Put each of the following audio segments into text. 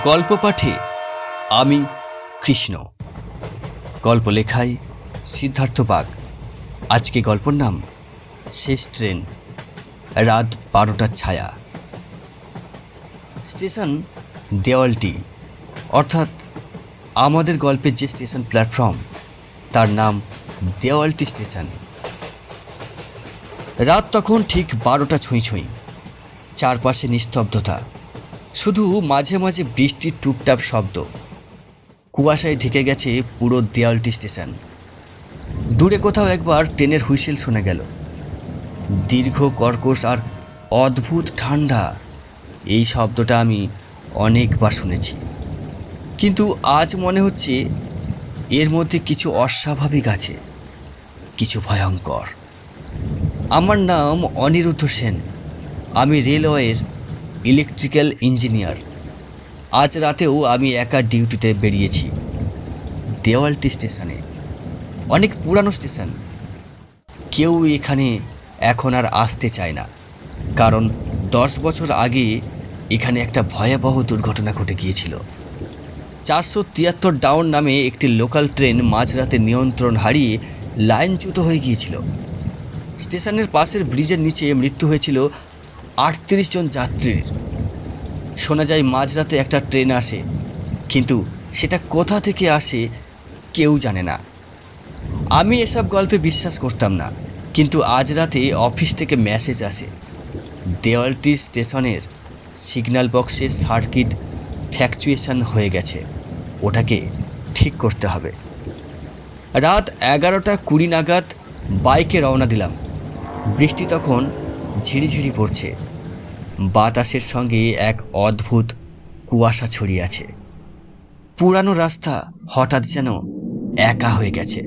গল্প পাঠে আমি কৃষ্ণ। গল্প লেখায় সিদ্ধার্থ বাগ। আজকে গল্পর নাম শেষ ট্রেন, রাত বারোটার ছায়া। স্টেশন দেওয়ালটি, অর্থাৎ আমাদের গল্পের যে স্টেশন প্ল্যাটফর্ম, তার নাম দেওয়ালটি স্টেশন। রাত তখন ঠিক বারোটা ছুঁই ছুঁই, চারপাশে নিস্তব্ধতা। শুধু মাঝে মাঝে বৃষ্টির টুপটাপ শব্দ। কুয়াশায় ঢেকে গেছে পুরো দেওয়ালটি স্টেশন। দূরে কোথাও একবার ট্রেনের হুইসেল শোনা গেল। দীর্ঘ কর্কশ আর অদ্ভুত ঠান্ডা। এই শব্দটা আমি অনেকবার শুনেছি। কিন্তু আজ মনে হচ্ছে এর মধ্যে কিছু অস্বাভাবিক আছে, কিছু ভয়ঙ্কর। আমার নাম অনিরুদ্ধ সেন। আমি রেলওয়ের ইলেকট্রিক্যাল ইঞ্জিনিয়ার আজ রাতেও আমি একা ডিউটিতে বেরিয়েছি। দেওয়ালটি স্টেশনে। অনেক পুরানো স্টেশন। কেউ এখানে এখন আর আসতে চায় না। কারণ দশ বছর আগে এখানে একটা ভয়াবহ দুর্ঘটনা ঘটে গিয়েছিল। চারশো তিয়াত্তর ডাউন নামে একটি লোকাল ট্রেন মাঝরাতে নিয়ন্ত্রণ হারিয়ে লাইনচ্যুত হয়ে গিয়েছিল। স্টেশনের পাশের ব্রিজের নিচে মৃত্যু হয়েছিল আটত্রিশ জন যাত্রীর। শোনা যায় মাঝরাতে একটা ট্রেন আসে, কিন্তু সেটা কোথা থেকে আসে কেউ জানে না। আমি এসব গল্পে বিশ্বাস করতাম না, কিন্তু আজ রাতে অফিস থেকে মেসেজ আসে। দেওয়ালটি স্টেশনের সিগন্যাল বক্সের সার্কিট ফ্যাকচুয়েশন হয়ে গেছে, ওটাকে ঠিক করতে হবে। রাত এগারোটা কুড়ি নাগাদ বাইকে রওনা দিলাম। বৃষ্টি তখন ঝিরিঝিরি পড়ছে। বাতাসের সঙ্গে এক অদ্ভুত কুয়াশা ছড়িয়ে আছে। পুরানো রাস্তা হঠাৎ যেন একা হয়ে গেছে।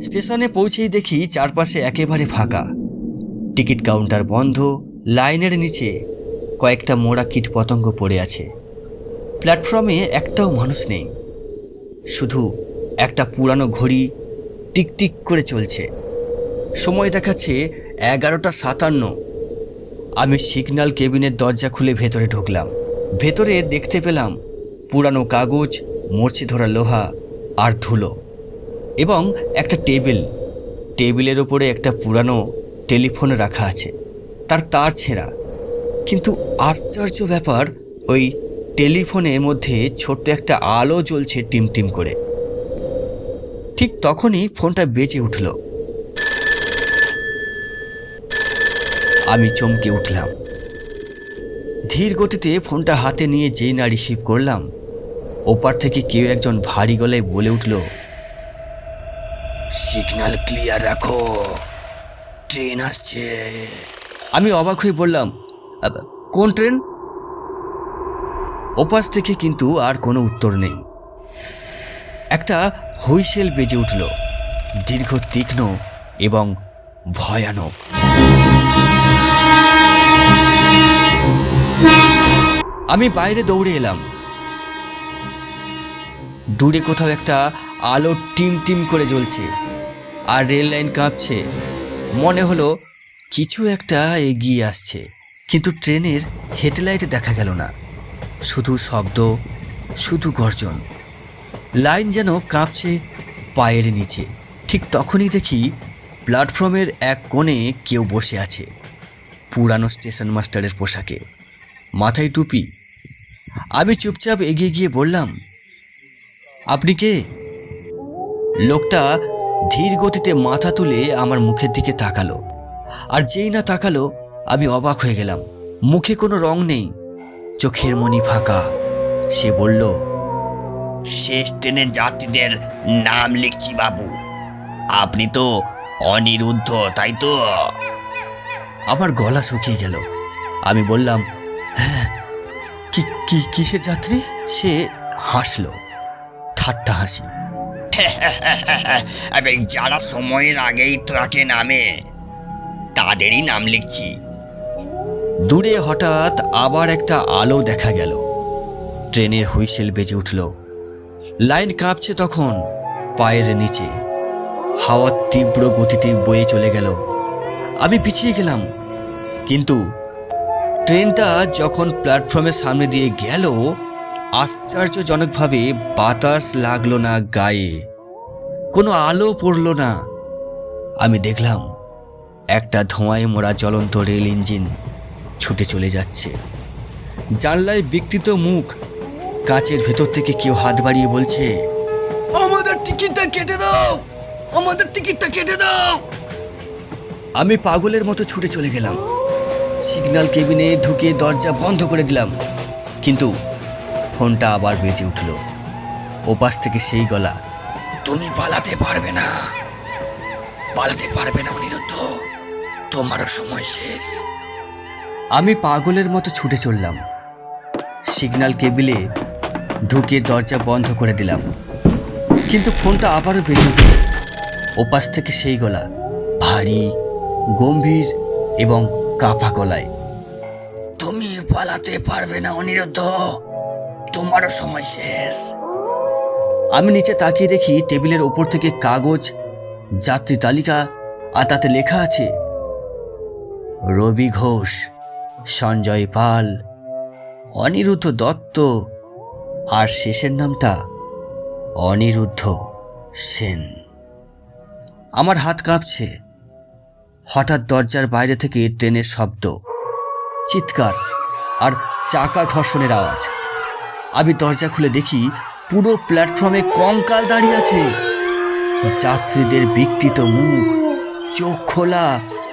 স্টেশনে পৌঁছেই দেখি চারপাশে একেবারে ফাঁকা। টিকিট কাউন্টার বন্ধ, লাইনের নিচে কয়েকটা মোড়া কীট পতঙ্গ পড়ে আছে। প্ল্যাটফর্মে একটাও মানুষ নেই। শুধু একটা পুরানো ঘড়ি টিকটিক করে চলছে। সময় দেখাচ্ছে এগারোটা সাতান্ন। আমি সিগন্যাল কেবিনের দরজা খুলে ভেতরে ঢুকলাম। ভেতরে দেখতে পেলাম পুরানো কাগজ, মরচে ধরা লোহা আর ধুলো এবং একটা টেবিল। টেবিলের ওপরে একটা পুরানো টেলিফোন রাখা আছে, তার তার ছেঁড়া। কিন্তু আশ্চর্য ব্যাপার, ওই টেলিফোনের মধ্যে ছোট্ট একটা আলো জ্বলছে টিমটিম করে। ঠিক তখনই ফোনটা বেজে উঠল। আমি চমকে উঠলাম। ধীর গতিতে ফোনটা হাতে নিয়ে যেই না রিসিভ করলাম, ওপার থেকে কেউ একজন ভারী গলায় বলে উঠল সিগনাল ক্লিয়ার রাখো। ট্রেন আসছে। আমি অবাক হয়ে বললাম কোন ট্রেন ওপাশ থেকে কিন্তু আর কোনো উত্তর নেই। একটা হুইসেল বেজে উঠল, দীর্ঘ তীক্ষ্ণ এবং ভয়ানক। আমি বাইরে দৌড়ে এলাম। দূরে কোথাও একটা আলো টিম টিম করে জ্বলছে আর রেল লাইন কাঁপছে। মনে হলো কিছু একটা এগিয়ে আসছে, কিন্তু ট্রেনের হেডলাইটে দেখা গেল না। শুধু শব্দ, শুধু গর্জন। লাইন যেন কাঁপছে পায়ের নিচে। ঠিক তখনই দেখি প্ল্যাটফর্মের এক কোণে কেউ বসে আছে, পুরানো স্টেশন মাস্টারের পোশাকে। মাথায় টুপি আমি চুপচাপ এগিয়ে গিয়ে বললাম আপনি কে? লোকটা ধীর গতিতে মাথা তুলে আমার মুখের দিকে তাকালো। আর যেই না তাকালো আমি অবাক হয়ে গেলাম। মুখে কোনো রং নেই চোখের মনি ফাঁকা। সে বলল শেষ ট্রেনের যাত্রীদের নাম লিখছি বাবু। আপনি তো অনিরুদ্ধ তাই তো? আমার গলা শুকিয়ে গেল। আমি বললাম হ্যাঁ কি কিসের যাত্রী? সে হাসলো। ঠাট্টা হাসি। যারা সময়ের আগেই ট্রাকে নামে তাদেরই নাম লিখছি। দূরে হঠাৎ আবার একটা আলো দেখা গেল। ট্রেনের হুইসেল বেজে উঠল। লাইন কাঁপছে তখন পায়ের নিচে। হাওয়ার তীব্র গতিতে বয়ে চলে গেল। আমি পিছিয়ে গেলাম। কিন্তু ট্রেনটা যখন প্ল্যাটফর্মের সামনে দিয়ে গেল, আশ্চর্যজনকভাবে বাতাস লাগল না গায়ে। কোনো আলো পড়ল না। আমি দেখলাম, একটা ধোঁয়ায় মোড়া জ্বলন্ত রেল ইঞ্জিন ছুটে চলে যাচ্ছে। জানলায় বিকৃত মুখ, কাঁচের ভেতর থেকে কেউ হাত বাড়িয়ে বলছে, আমাদের টিকিটটা কেটে দাও! আমাদের টিকিটটা কেটে দাও! আমি পাগলের মতো ছুটে চলে গেলাম। সিগন্যাল কেবিনে ঢুকে দরজা বন্ধ করে দিলাম। কিন্তু ফোনটা আবার বেজে উঠল। ওপাশ থেকে সেই গলা, তুমি পালাতে পারবে না। পালাতে পারবে না অনিরুদ্ধ। তোমারও সময় শেষ। আমি পাগলের মতো ছুটে চললাম। সিগন্যাল কেবিলে ঢুকে দরজা বন্ধ করে দিলাম। কিন্তু ফোনটা আবারও বেজে উঠল। ওপাশ থেকে সেই গলা, ভারী, গম্ভীর এবং কাপা গলায়। তুমি পালাতে পারবে না, অনিরুদ্ধ। তোমারও সময় শেষ। আমি নিচে তাকিয়ে দেখি টেবিলের ওপর থেকে কাগজ, যাত্রী তালিকা আর তাতে লেখা আছে, রবি ঘোষ, সঞ্জয় পাল, অনিরুদ্ধ দত্ত আর শেষের নামটা অনিরুদ্ধ সেন। আমার হাত কাঁপছে। হঠাৎ দরজার বাইরে থেকে ট্রেনের শব্দ, চিৎকার আর চাকা ঘর্ষণের আওয়াজ। আমি দরজা খুলে দেখি পুরো প্ল্যাটফর্মে কঙ্কাল দাঁড়িয়ে আছে। যাত্রীদের বিকৃত মুখ, চোখ খোলা,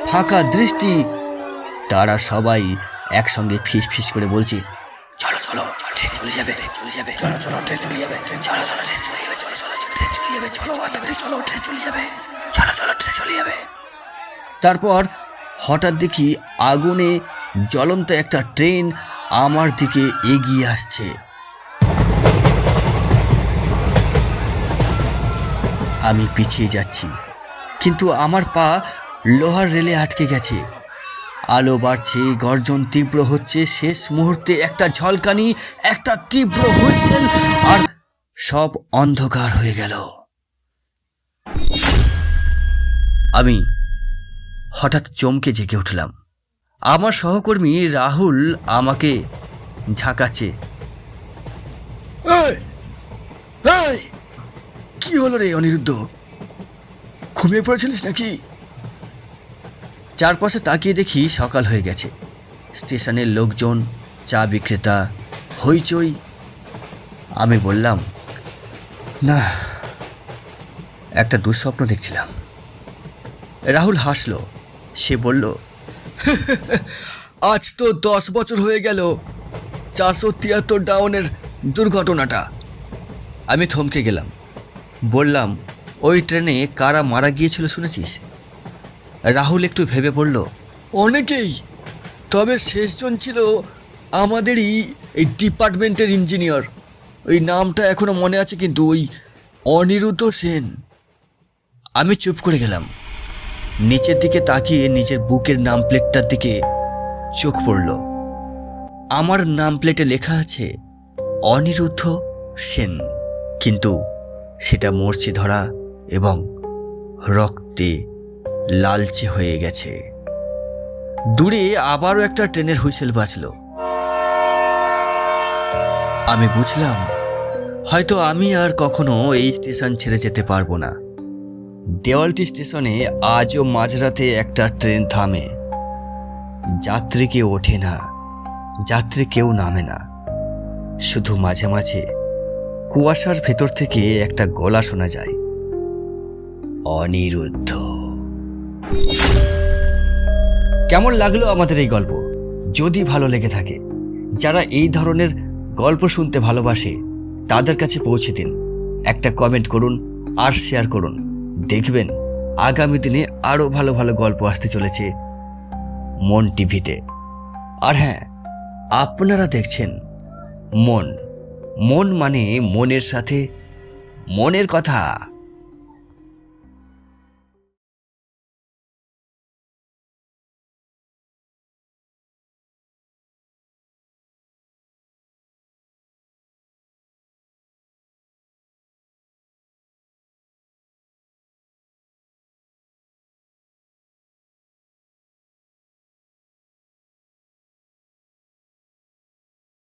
ফাঁকা দৃষ্টি। তারা সবাই একসঙ্গে ফিস ফিস করে বলছে, চলো চলো, ট্রেন চলে যাবে চলে যাবে, চলো চলো, ট্রেন চলে যাবে, চলো চলো, ট্রেন চলে যাবে, চলো চলো, ট্রেন চলে যাবে, চলো চলো, ট্রেন চলে যাবে। তারপর হঠাৎ দেখি আগুনে জ্বলন্ত একটা ট্রেন আমার দিকে এগিয়ে আসছে। আমি পিছিয়ে যাচ্ছি, কিন্তু আমার পা লোহার রেলে আটকে গেছে। আলো বাড়ছে, গর্জন তীব্র হচ্ছে, শেষ মুহূর্তে একটা ঝলকানি, একটা তীব্র হুইসেল, আর সব অন্ধকার হয়ে গেল। আমি হঠাৎ চমকে জেগে উঠলাম। আমার সহকর্মী রাহুল আমাকে ঝাঁকাচ্ছে। "এই! এই! কি হলো রে অনিরুদ্ধ? ঘুমিয়ে পড়েছিলিস নাকি? চারপাশে তাকিয়ে দেখি সকাল হয়ে গেছে। স্টেশনের লোকজন চা বিক্রেতা হইচই। আমি বললাম না একটা দুঃস্বপ্ন দেখছিলাম। রাহুল হাসলো সে বলল, আজ তো দশ বছর হয়ে গেল চারশো তিয়াত্তর ডাউনের দুর্ঘটনাটা। আমি থমকে গেলাম। বললাম, ওই ট্রেনে কারা মারা গিয়েছিল শুনেছিস? রাহুল একটু ভেবে পড়ল অনেকেই। তবে শেষজন ছিল আমাদেরই এই ডিপার্টমেন্টের ইঞ্জিনিয়ার। ওই নামটা এখনও মনে আছে, কিন্তু ওই অনিরুদ্ধ সেন। আমি চুপ করে গেলাম। নিচের দিকে তাকিয়ে নিজের বুকের নাম প্লেটটার দিকে চোখ পড়ল। আমার নাম প্লেটে লেখা আছে, অনিরুদ্ধ সেন। কিন্তু সেটা মরচে ধরা এবং রক্তে লালচে হয়ে গেছে। দূরে আবারও একটা ট্রেনের হুইসেল বাজল। আমি বুঝলাম, হয়তো আমি আর কখনো এই স্টেশন ছেড়ে যেতে পারব না। দেওয়ালটি স্টেশনে আজও মাঝরাতে একটা ট্রেন থামে। যাত্রী কেউ ওঠে না, যাত্রী কেউ নামে না। শুধু মাঝে মাঝে কুয়াশার ভেতর থেকে একটা গলা শোনা যায়। অনিরুদ্ধ। কেমন লাগল আমাদের এই গল্প? যদি ভালো লেগে থাকে, যারা এই ধরনের গল্প শুনতে ভালোবাসে, তাদের কাছে পৌঁছে দিন। একটা কমেন্ট করুন আর শেয়ার করুন। দেখবেন আগামী দিনে আরও ভালো ভালো গল্প আসতে চলেছে মন টিভিতে। আর হ্যাঁ আপনারা দেখছেন মন। মন মানে মনের সাথে মনের কথা।